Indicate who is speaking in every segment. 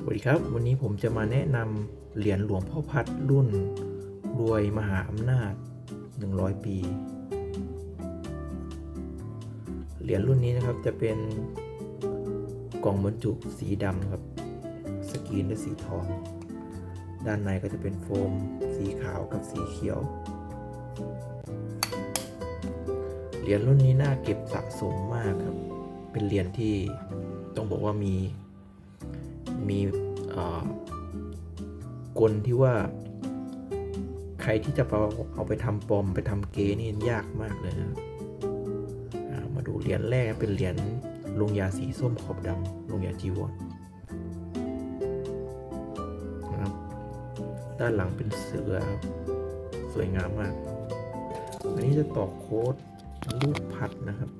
Speaker 1: สวัสดีครับ วันนี้ผมจะมาแนะนำเหรียญหลวงพ่อพัดรุ่น รวยมหาอำนาจ 100 ปี เหรียญรุ่นนี้นะครับจะเป็นกล่องบรรจุสีดำครับ สกรีนด้วยสีทอง ด้านในก็จะเป็นโฟม สีขาวกับสีเขียว เหรียญรุ่นนี้น่าเก็บสะสมมากครับ เป็นเหรียญที่ต้องบอกว่ามี มีกลที่ว่า ใครที่จะเอาเอาไปทำปอมไปทำเกนี่ยากมากเลยนะมาดูเหรียญแรกเป็นเหรียญลงยาสีส้มขอบดำลงยาจีวรนะครับ ด้านหลังเป็นเสือสวยงามมาก อันนี้จะต่อโค้ดรูปพัดนะครับ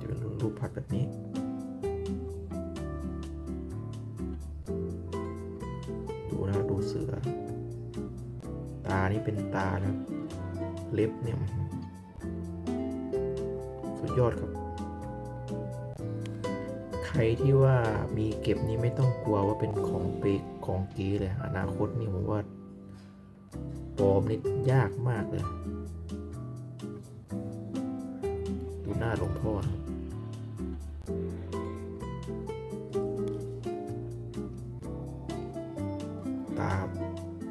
Speaker 1: จะเป็นรูปพัดแบบนี้ เสือ ตานี่เป็นตานะครับ เล็บเนี่ยสุดยอดครับ ใครที่ว่ามีเก็บนี่ไม่ต้องกลัวว่าเป็นของเปกของเกีเลย อนาคตนี่ผมว่าปลอมนี่ยากมากเลย ดูหน้าหลวงพ่อ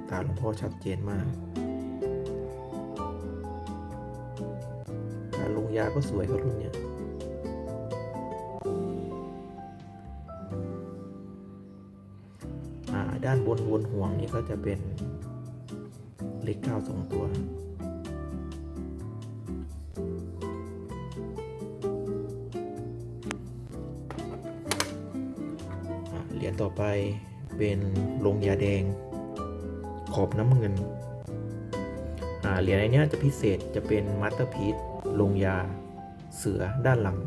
Speaker 1: ตาหลวงพ่อชัดเจนมากการลงยาก็สวยครับรุ่นเนี้ยอ่าด้านบนวนห่วงนี่ก็จะเป็นเลขเก้าสองตัวอะเหรียญต่อไปเป็นลงยาแดง ขอบน้ำเงินเหรียญในนี้จะพิเศษจะเป็นมาสเตอร์พีซลงยาเสือด้านหลัง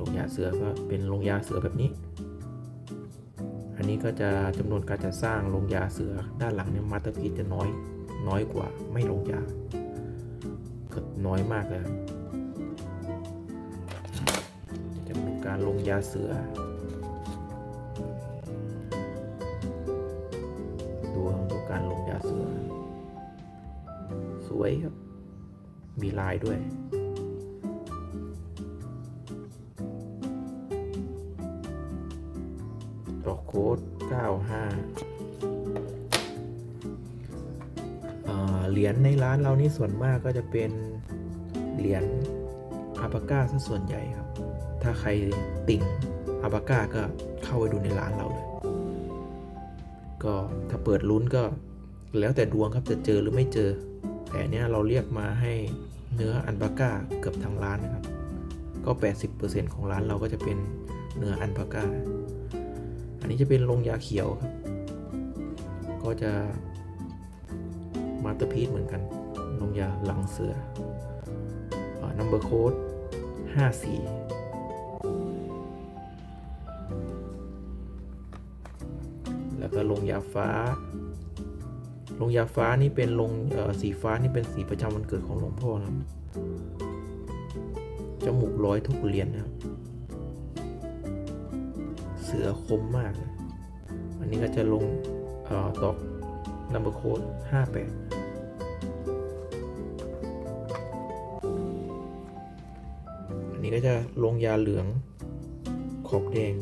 Speaker 1: ลงยาเสือก็เป็นลงยาเสือแบบนี้ อันนี้ก็จะจำนวนการจะสร้างลงยาเสือด้านหลังเนี่ยมาสเตอร์พีซจะน้อยน้อยกว่าไม่ลงยาก็น้อยมากเลยจะเป็นการลงยาเสือ วยครับ มีลายด้วยต่อโค้ด 95อ่าเหรียญในร้านเรานี่ส่วนมากก็จะเป็นเหรียญอาปาก้าซะส่วนใหญ่ครับ ถ้าใครติ่งอาปาก้าก็เข้าไปดูในร้านเราเลย ก็ถ้าเปิดลุ้นก็แล้วแต่ดวงครับจะเจอหรือไม่เจอ แต่เนี้ยเราเรียกมาให้เนื้ออันบาก้าเกือบทั้งร้านนะครับ ก็ 80%ของร้านเราก็จะเป็นเนื้ออันบาก้า อันนี้จะเป็นลงยาเขียวครับ ก็จะมาสเตอร์พีซเหมือนกันลงยาหลังเสือนัมเบอร์โค้ด54 แล้วก็ลงยาฟ้า ลงยาฟ้านี่เป็นลงสีฟ้านี่เป็นสีประจำวันเกิดของหลวงพ่อนะครับจมูกร้อยทุกเหรียญนะครับ เสือคมมาก อันนี้ก็จะลงอตอกนัมเบอร์โค้ดห้าแปดอันนี้ก็จะลงยาเหลืองขอบแดง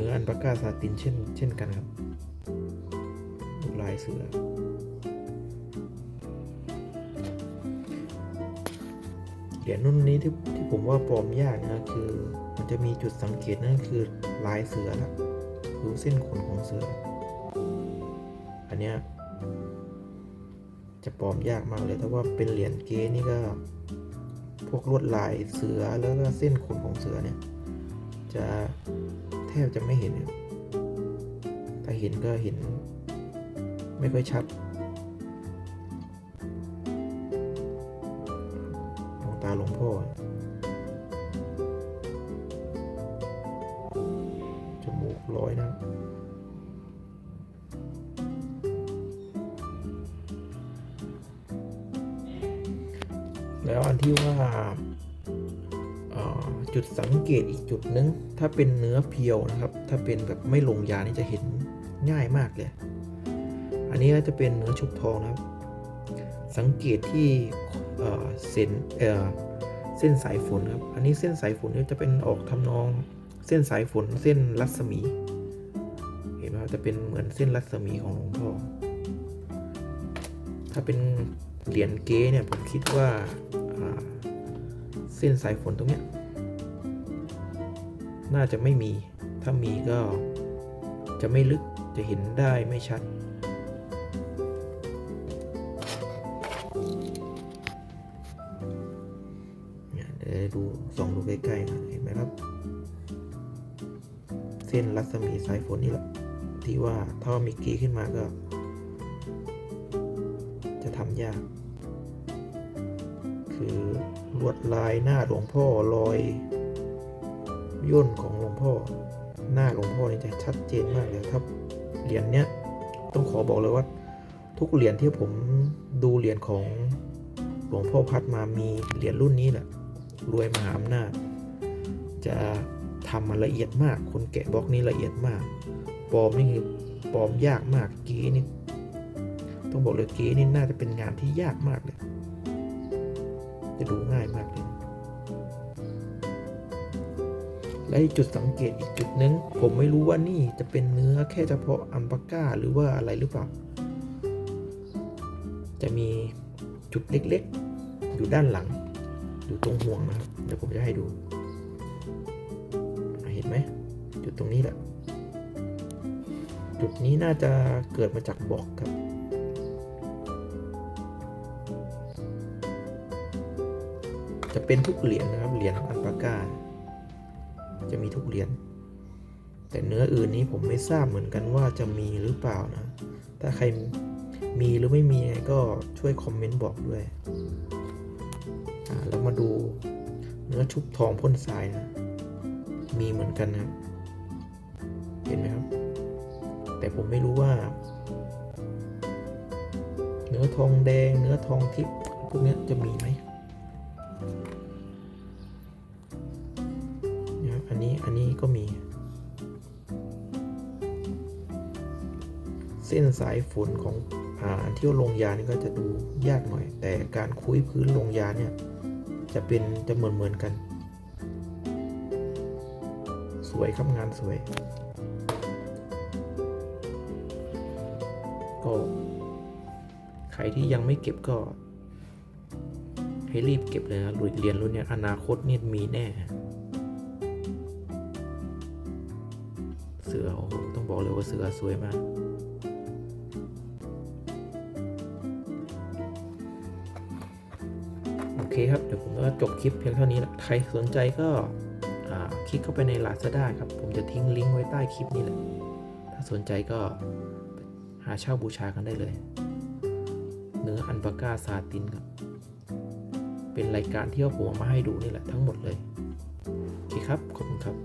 Speaker 1: เนื้ออันปากาซาตินเช่นเช่นกันครับดูลายเสือเหรียญรุ่นนี้ที่ที่ผมว่าปลอมยากนะคือ มันจะมีจุดสังเกตนั่นคือลายเสือละดูเส้นขนของเสือ อันเนี้ยจะปลอมยากมากเลยแต่ว่าเป็นเหรียญเก๊นี่ก็ พวกลวดลายเสือแล้วก็เส้นขนของเสือเนี่ย จะ แทบจะไม่เห็น ถ้าเห็นก็เห็น ไม่ค่อยชัด มองตาหลวงพ่อ จมูกร้อยนะแล้วอันที่ว่า จุดสังเกตอีกจุดนึง ถ้าเป็นเนื้อเพียวนะครับ ถ้าเป็นแบบไม่ลงยานี่จะเห็นง่ายมากเลย อันนี้ก็จะเป็นเนื้อชุบทองนะครับ สังเกตที่เส้นเส้นสายฝนครับ อันนี้เส้นสายฝนเนี่ยจะเป็นออกทำนองเส้นสายฝนเส้นรัศมี เห็นไหมครับจะเป็นเหมือนเส้นรัศมีของหลวงพ่อ ถ้าเป็นเหรียญเก๊เนี่ยผมคิดว่าเส้นสายฝนตรงเนี้ย น่าจะไม่มี ถ้ามีก็จะไม่ลึกจะเห็นได้ไม่ชัดเนี่ยเดี๋ยวดูส่องดูใกล้ๆนะเห็นไหมครับ เส้นรัศมีสายฝนนี่แหละ ที่ว่าถ้ามีกีขึ้นมาก็ จะทำยาก คือลวดลายหน้าหลวงพ่อรอย ย่นของหลวงพ่อ หน้าหลวงพ่อนี่จะชัดเจนมากเลยครับ เหรียญเนี้ยต้องขอบอกเลยว่า ทุกเหรียญที่ผมดูเหรียญของหลวงพ่อพัดมามีเหรียญรุ่นนี้แหละรวยมหาอำนาจ จะทำมาละเอียดมาก คนแกะบล็อกนี้ละเอียดมากปลอมนี่คือปลอมยากมากเก๋นี่ต้องบอกเลยเก๋นี่น่าจะเป็นงานที่ยากมากเลยจะดูง่ายมากเลย และจุดสังเกตอีกจุดนึง ผมไม่รู้ว่านี่จะเป็นเนื้อแค่เฉพาะอัมปาก้าหรือว่าอะไรหรือเปล่า จะมีจุดเล็กๆ อยู่ด้านหลัง อยู่ตรงห่วงนะครับ เดี๋ยวผมจะให้ดู เห็นไหมจุดตรงนี้แหละ จุดนี้น่าจะเกิดมาจากบอกครับจะเป็นทุกเหรียญนะครับ เหรียญอัลปาก้า จะมีทุกเหรียญแต่เนื้ออื่นนี้ผมไม่ทราบเหมือนกันว่าจะมีหรือเปล่านะ ถ้าใครมีหรือไม่มียังไงก็ช่วยคอมเมนต์บอกด้วยแล้วมาดูเนื้อชุบทองพ่นทรายนะ มีเหมือนกันนะครับเห็นไหมครับ แต่ผมไม่รู้ว่า เนื้อทองแดง เนื้อทองทิพย์พวกนี้จะมีไหม ก็มี เส้นสายฝนของอ่าอันที่ลงยานี่ก็จะดูยากหน่อย แต่การคุยพื้นลงยาเนี่ยจะเป็นจะเหมือนเหมือนกัน สวยครับงานสวย ก็ใครที่ยังไม่เก็บก็ ให้รีบเก็บเลยนะเรียนรุ่นเนี้ยอนาคตนี่มีแน่ เสือโอ้โหต้องบอกเลยว่าเสือสวยมาก โอเคครับ เดี๋ยวผมก็จบคลิปเพียงเท่านี้แหละใครสนใจก็คลิกเข้าไปใน Lazada ครับ ผมจะทิ้งลิงก์ไว้ใต้คลิปนี้แหละ ถ้าสนใจก็หาเช่าบูชากันได้เลย เนื้ออันปาก้าซาตินครับ เป็นรายการที่ว่าผมเอามาให้ดูนี่แหละทั้งหมดเลย โอเคครับ ขอบคุณครับ